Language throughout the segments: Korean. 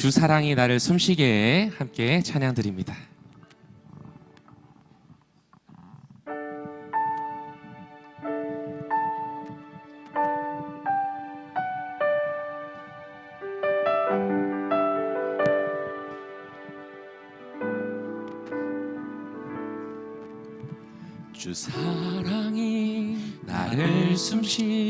주 사랑이 나를 숨쉬게 해 함께 찬양 드립니다. 주 사랑이 나를 숨쉬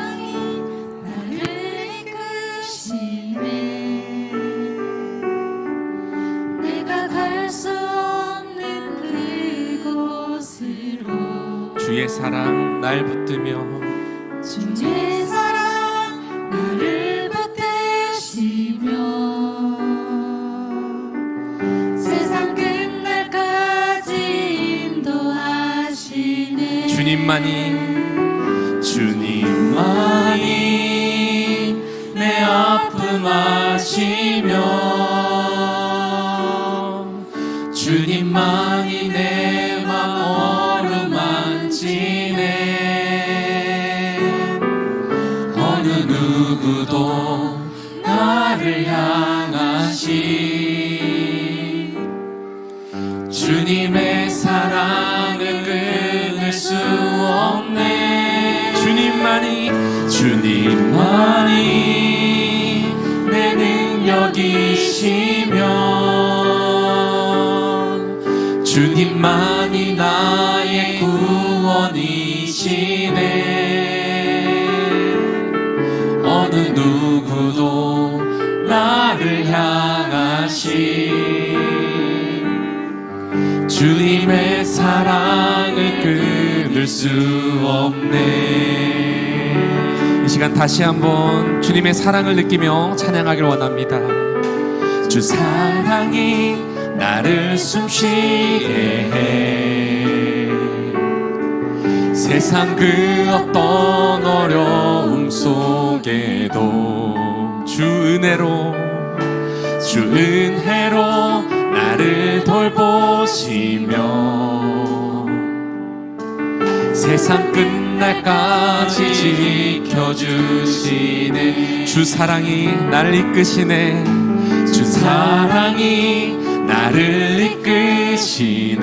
주의 사랑 날 붙들며 주님의 사랑을 끊을 수 없네. 주님만이 주님만이 내 능력이시며 주님만이 나의 구원이시네 주님의 사랑을 끊을 수 없네. 이 시간 다시 한번 주님의 사랑을 느끼며 찬양하길 원합니다. 주 사랑이 나를 숨쉬게 해. 세상 그 어떤 어려움 속에도 주 은혜로 주 은혜로 세상 끝날까지 지켜주시네. 주 사랑이 나를 이끄시네. 주 사랑이 나를 이끄시네.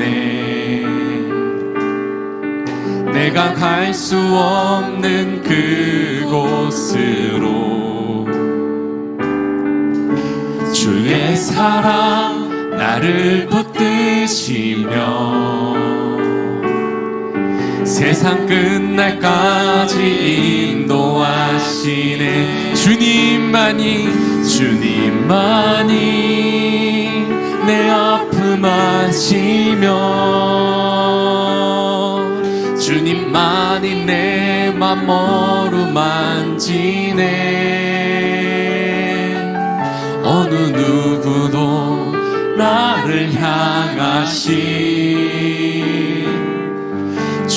내가 갈 수 없는 그곳으로 주의 사랑 나를 붙드시며 세상 끝날까지 인도하시네. 주님만이 주님만이 내 아픔 아시며 주님만이 내맘 어루만지네 어느 누구도 나를 향하시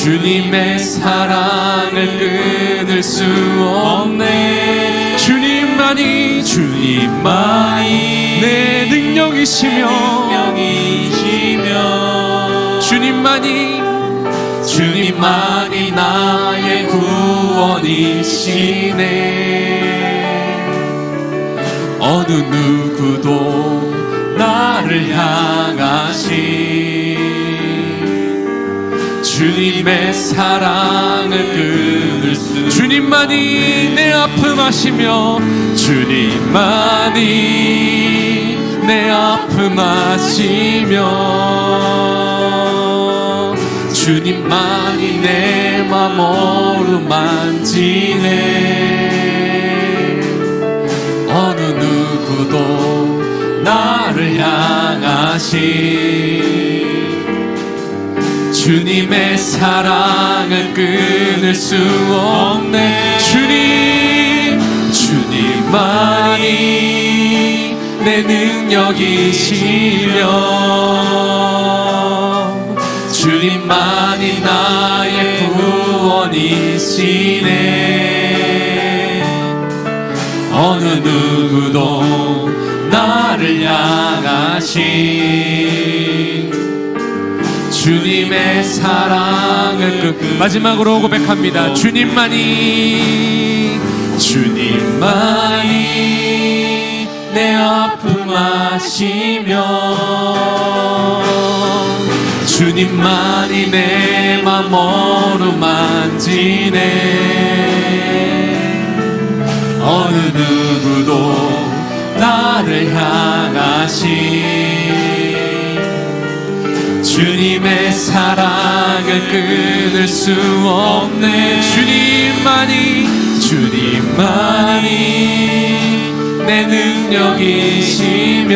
주님의 사랑을 끊을 수 없네. 주님만이 주님만이 내 능력이시며 주님만이 주님만이 나의 구원이시네. 어느 누구도 나를 향하시 주님의 사랑을 끊을 수 주님만이 내 아픔 아시며 주님만이 내 아픔 아시며 주님만이 내맘 어루만지네. 어느 누구도 나를 향하시 주님의 사랑을 끊을 수 없네. 주님 주님만이 내내 능력이시며 주님만이 나의 구원이시네. 어느 누구도 나를 향하신 주님의 사랑을 끝 마지막으로 고백합니다. 주님만이 주님만이 내 아픔 아시며 주님만이 내 맘 어루만지네. 어느 누구도 나를 향하신 주님의 사랑을 끊을 수 없네. 주님만이 주님만이 내 능력이시며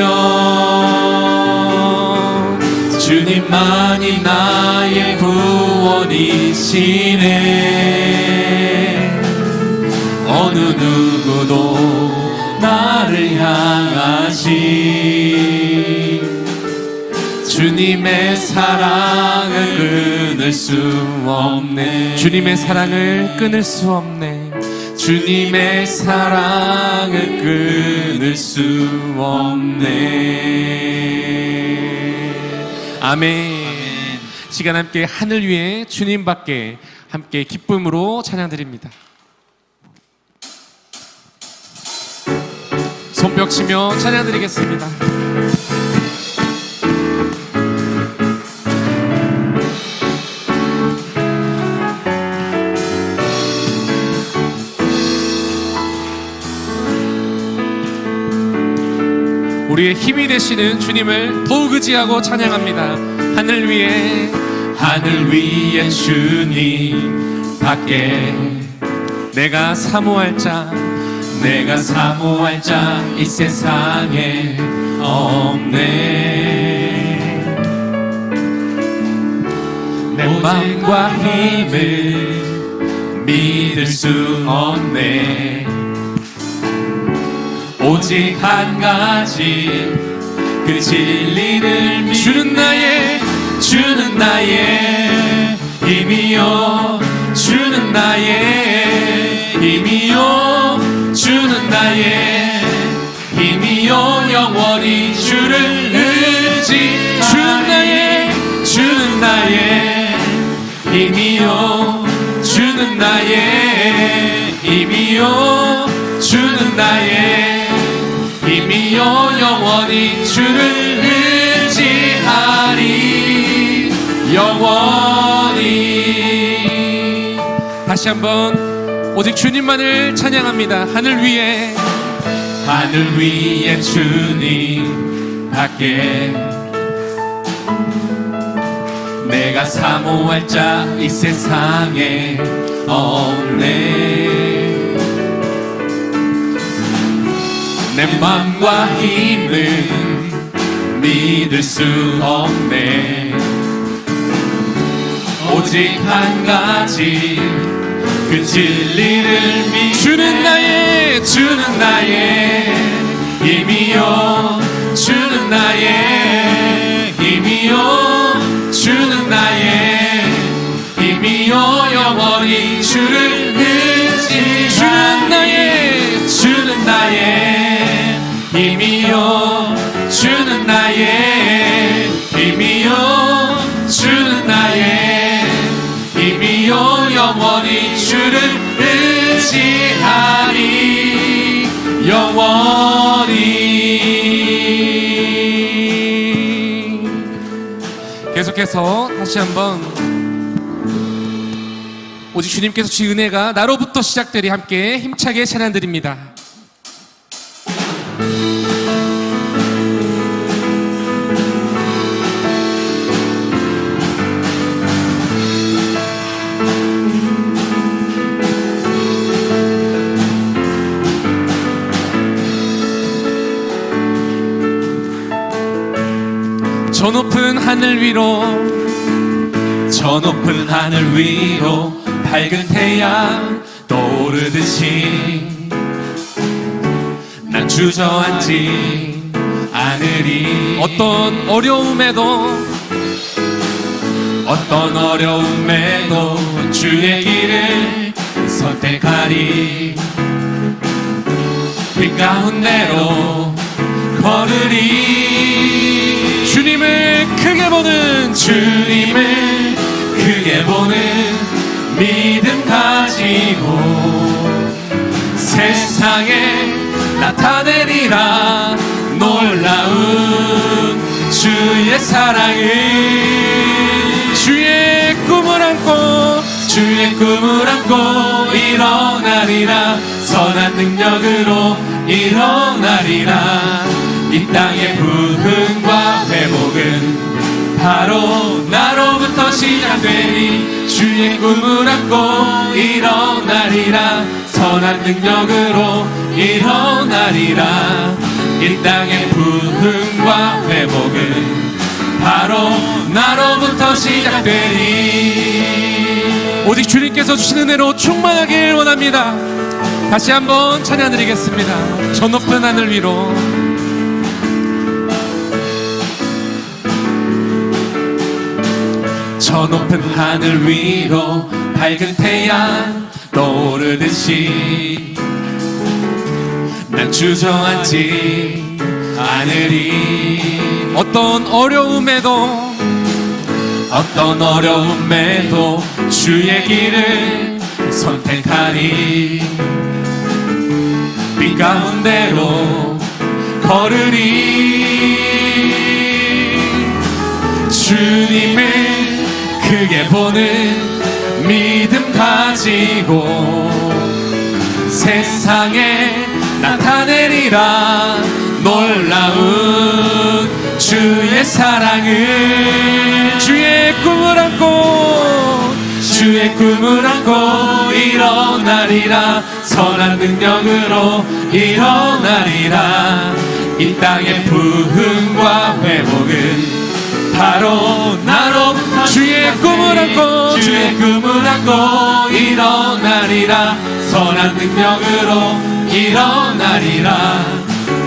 주님만이 나의 구원이시네. 어느 누구도 나를 향하신 주님의 사랑을 끊을 수 없네. 주님의 사랑을 끊을 수 없네. 주님의 사랑을 끊을 수 없네. 아멘. 시간 함께 하늘 위에 주님 밖에 함께 기쁨으로 찬양드립니다. 손뼉 치며 찬양드리겠습니다 우리의 힘이 되시는 주님을 더욱 의지하고 찬양합니다. 하늘 위에 하늘 위에 주님 밖에. 내가 사모할 자 내가 사모할 자 이 세상에 없네. 내 마음과 힘을 믿을 수 없네 오직 한 가지. 그 진리를 믿 주는 나의 주는 나의 힘이요. 주는 나의 힘이요. 주는 나의 힘이요. 영원히 주를 의지. 주는 나의 주는 나의 힘이요. 주는 나의 힘이요. 주는 나의 힘 이요 영원히 주를 의지하리. 영원히. 다시 한번 오직 주님만을 찬양합니다. 하늘 위에. 하늘 위에 주님 밖에. 내가 사모할 자 이 세상에 없네 내 맘과 힘을 믿을 수 없네. 오직 한 가지 그 진리를 믿 주는 나의 주는 나의 힘이요. 주는 나의 힘이요 계속해서 다시 한번 오직 주님께서 주신 은혜가 나로부터 시작되리 함께 힘차게 찬양드립니다. 저 높은 하늘 위로 저 높은 하늘 위로 밝은 태양 떠오르듯이 난 주저앉지 않으리. 어떤 어려움에도 어떤 어려움에도 주의 길을 선택하리. 빛 가운데로 걸으리 주님을 크게 보는 주님을 크게 보는 믿음 가지고 세상에 나타내리라 놀라운 주의 사랑을. 주의 꿈을 안고 주의 꿈을 안고 일어나리라. 선한 능력으로 일어나리라 이 땅의 부흥과 회복은 바로 나로부터 시작되니 주의 꿈을 안고 일어나리라. 선한 능력으로 일어나리라. 이 땅의 부흥과 회복은 바로 나로부터 시작되니 오직 주님께서 주신 은혜로 충만하길 원합니다. 다시 한번 찬양드리겠습니다. 저 높은 하늘 위로 저 높은 하늘 위로 밝은 태양 떠오르듯이 난 주저앉지 않으리 어떤 어려움에도 어떤 어려움에도 주의 길을 선택하리. 빛 가운데로 걸으리. 주님을 크게 보는 믿음 가지고 세상에 나타내리라 놀라운 주의 사랑을. 주의 꿈을 안고 주의 꿈을 안고 일어나리라. 선한 능력으로 일어나리라. 이 땅의 부흥과 회복은 바로 나로부터 주의 꿈을 안고 일어나리라. 선한 능력으로 일어나리라.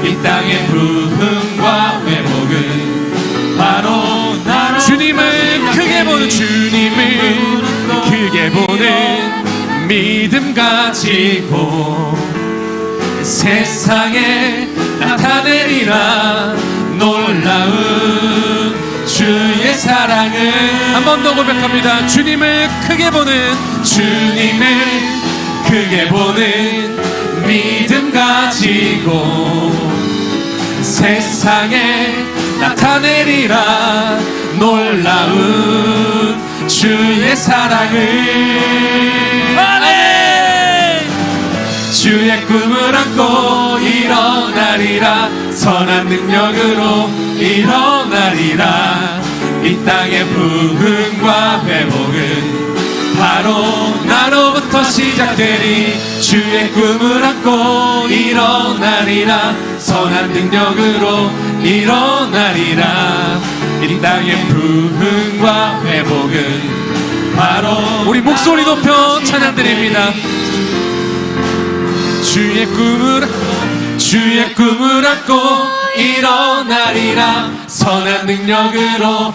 이 땅의 부흥과 회복은 바로 나로 주님을 크게 보는 주님을 크게 보는 믿음 가지고 세상에 나타내리라. 놀라운 사랑을 한 번 더 고백합니다. 주님을 크게 보는 주님을 크게 보는 믿음 가지고 세상에 나타내리라. 놀라운 주의 사랑을. 아멘! 주의 꿈을 안고 일어나리라. 선한 능력으로 일어나리라 이 땅의 부흥과 회복은 바로 나로부터 시작되리 주의 꿈을 안고 일어나리라. 선한 능력으로 일어나리라. 이 땅의 부흥과 회복은 바로 우리 목소리 높여 찬양드립니다. 주의 꿈을 주의 꿈을 안고 일어나리라. 선한 능력으로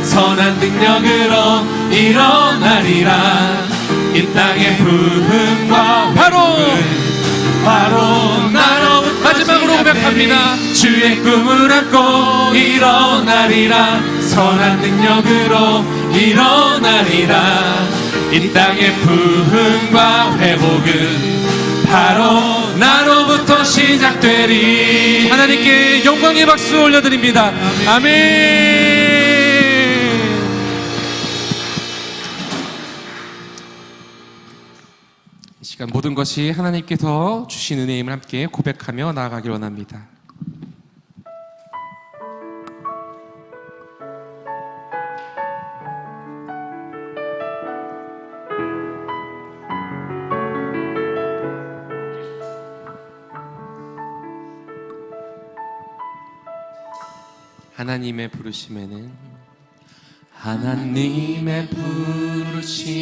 선한 능력으로 일어나리라. 이 땅의 부흥과 바로! 바로 나로부터 마지막으로 고백합니다. 주의 꿈을 안고 일어나리라. 선한 능력으로 일어나리라. 이 땅의 부흥과 회복은 바로 나로부터 시작되리. 하나님께 영광의 박수 올려드립니다. 아멘 시간 모든 것이 하나님께서 주신 은혜임을 함께 고백하며 나아가길 원합니다. 하나님의 부르심에는 하나님의 부르심에는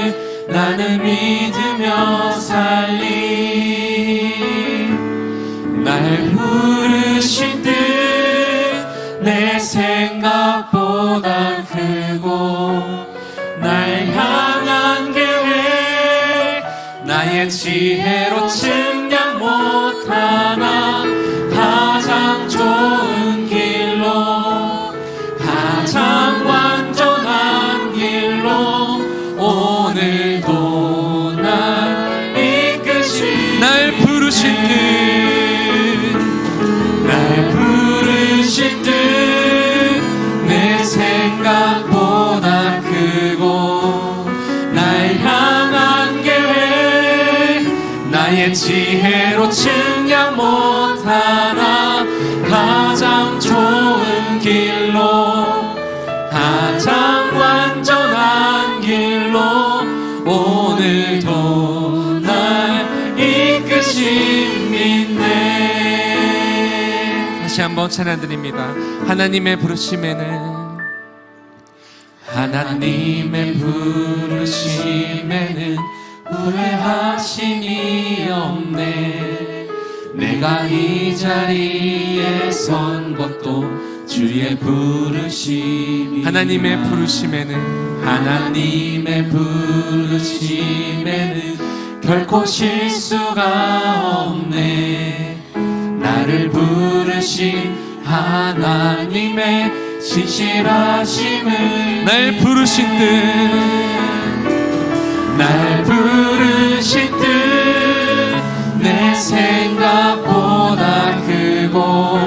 나는 믿으며 살리. 날 부르신 듯내 생각보다 크고 날 향한 계획 나의 지혜로 측 한번 찬양드립니다. 하나님의 부르심에는 하나님의 부르심에는 후회하심이 없네. 내가 이 자리에 선 것도 주의 부르심이 하나님의 부르심에는 하나님의 부르심에는 결코 실수가 없네 나를 부르신 하나님의 신실하심을 날 부르신 듯날 부르신 듯. 내 생각보다 크고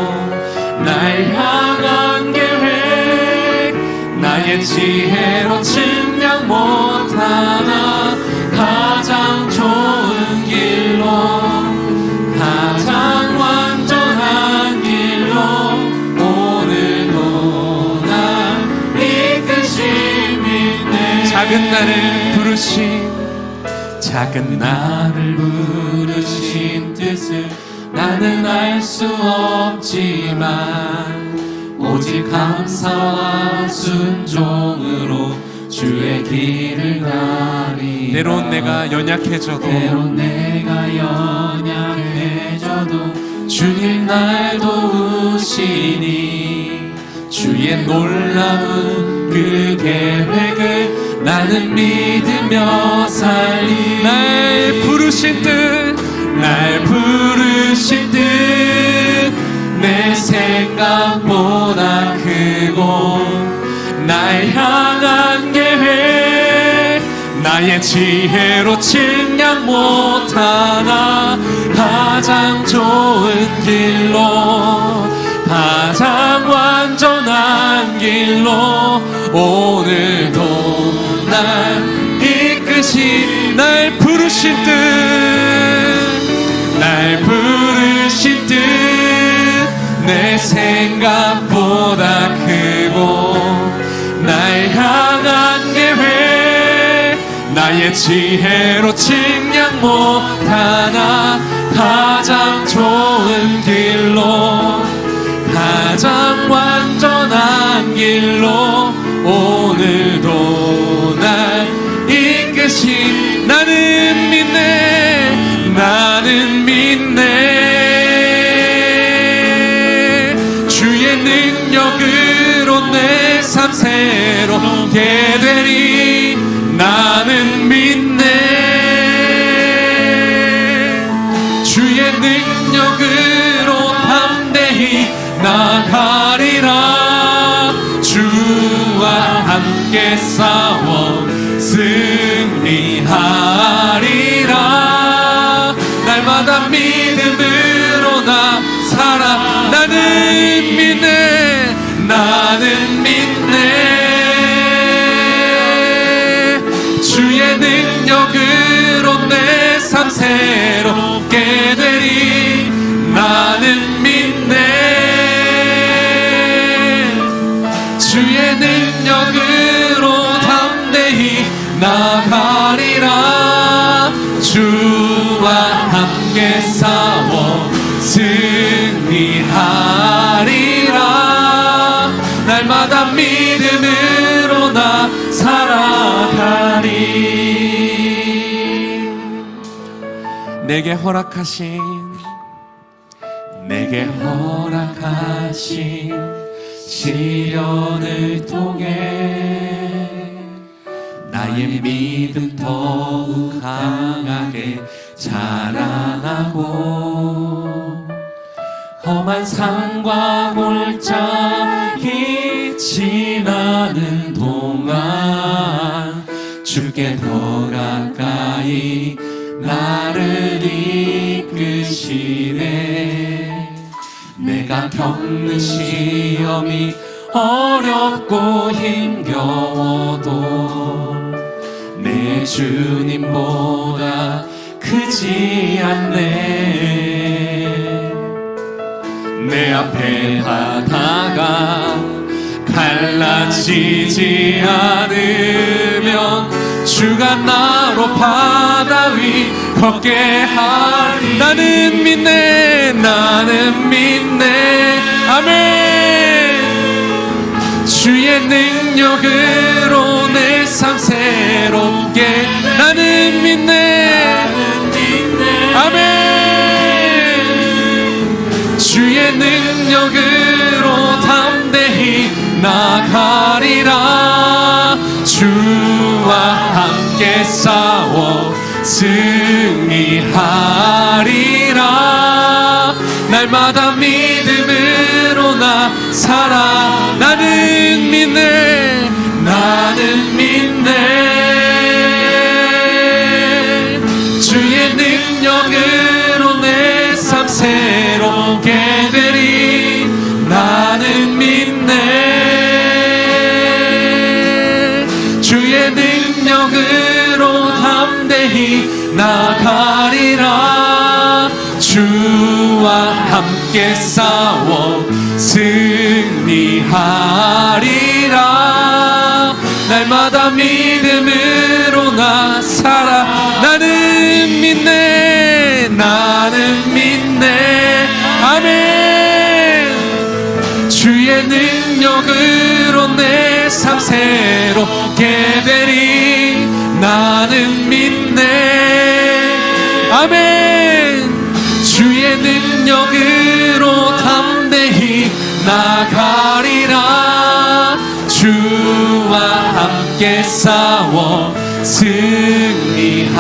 날 향한 계획 나의 지혜로 측량 못하나 작은 나를 부르신 작은 나를 부르신 뜻을 나는 알 수 없지만 오직 감사와 순종으로 주의 길을 가리 때론 내가 연약해져도 때론 내가 연약해져도 주님 날 도우시니 주의 놀라운 그 계획을 나는 믿으며 살리. 날 부르신 듯날 부르신 듯. 내 생각보다 크고 날 향한 계획. 나의 지혜로 측량 못하나 가장 좋은 길로 가장 완전한 길로 오늘도 날 이끄신 날 부르신 듯날 부르신 듯내 생각보다 크고 날 향한 계획 나의 지혜로 측량 못하나 가장 좋은 길로 가장 완전한 길로 오늘 새롭게 되리. 나는 믿네. 주의 능력으로 담대히 나가리라. 주와 함께 싸 내게 허락하신 내게 허락하신 시련을 통해 나의 믿음 더욱 강하게 자라나고 험한 산과 골짜기 지나는 동안 주께 더 가까이 나를 이끄시네. 내가 겪는 시험이 어렵고 힘겨워도 내 주님보다 크지 않네. 내 앞에 바다가 갈라지지 않으면 주가 나로 바다 위 걷게 하리. 나는 믿네 나는 믿네. 아멘. 주의 능력으로 내 삶 새롭게. 나는 믿네 아멘. 주의 능력으로 담대히 나가리라 함께 싸워 승리하리라. 날마다 믿음으로 나 살아 나는 믿네 나는 나가리라. 주와 함께 싸워 승리하리라. 날마다 믿음으로 나 살아. 나는 믿네. 나는 믿네. 아멘. 주의 능력으로 내 삶 새롭게 되리. 나는 믿네 아멘. 주의 능력으로 담대히 나가리라. 주와 함께 싸워 승리하리라.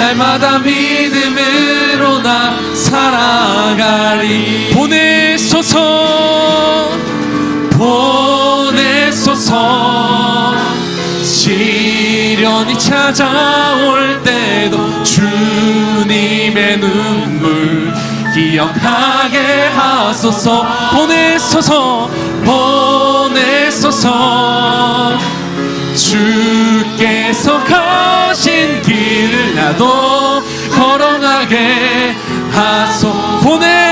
날마다 믿음으로 나 살아가리. 보내소서. 보내소서 시련이 찾아올 때도 주님의 눈물 기억하게 하소서. 보내소서 보내소서. 주께서 가신 길을 나도 걸어가게 하소. 보내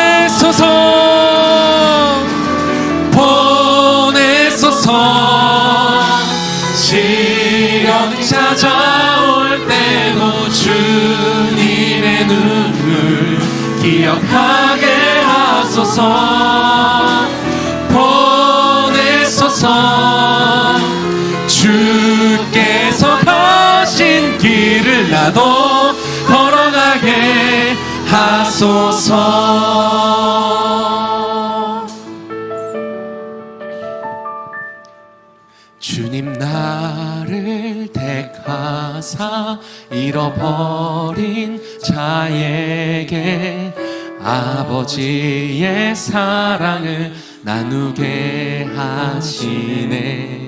하소서. 주님 나를 택하사 잃어버린 자에게 아버지의 사랑을 나누게 하시네.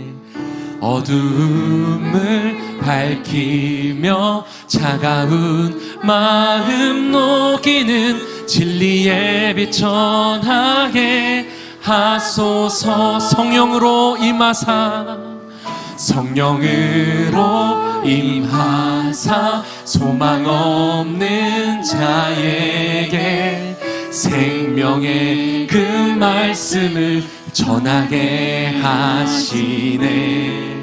어둠을 밝히며 차가운 마음 녹이는 진리의 빛 전하게 하소서 성령으로 임하사. 성령으로 임하사. 소망 없는 자에게 생명의 그 말씀을 전하게 하시네.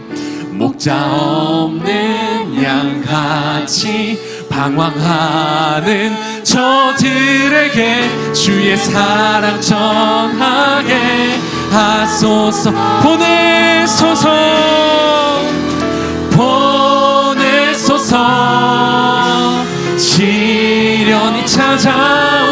목자 없는 양같이 방황하는 저들에게 주의 사랑 전하게 하소서. 보내소서. 보내소서. 시련이 찾아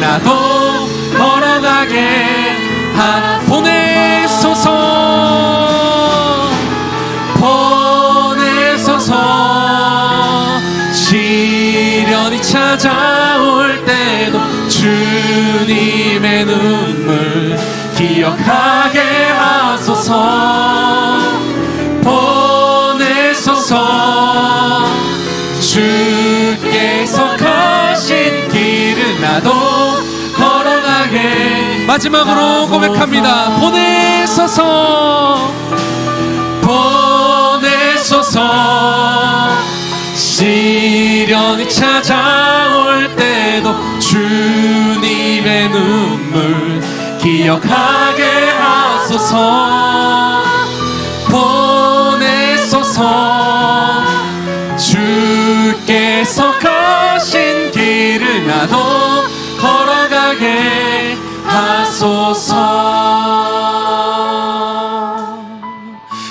나도 걸어가게 하 보내소서. 보내소서. 시련이 찾아올 때도 주님의 눈물 기억하게 하소서. 보내소서. 주께서 가신 길을 나도 마지막으로 고백합니다. 보내소서. 보내소서. 시련이 찾아올 때도 주님의 눈물 기억하게 하소서 하소서.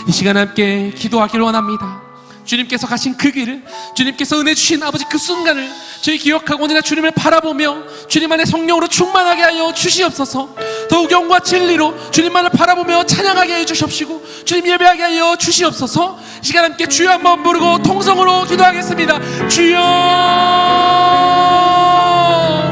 이 시간 함께 기도하기를 원합니다. 주님께서 가신 그 길을 주님께서 은혜 주신 아버지 그 순간을 저희 기억하고 오늘날 주님을 바라보며 주님 안에 성령으로 충만하게 하여 주시옵소서. 더욱 영과 진리로 주님만을 바라보며 찬양하게 해 주시옵시고 주님 예배하게 하여 주시옵소서. 이 시간 함께 주여 한번 부르고 통성으로 기도하겠습니다. 주여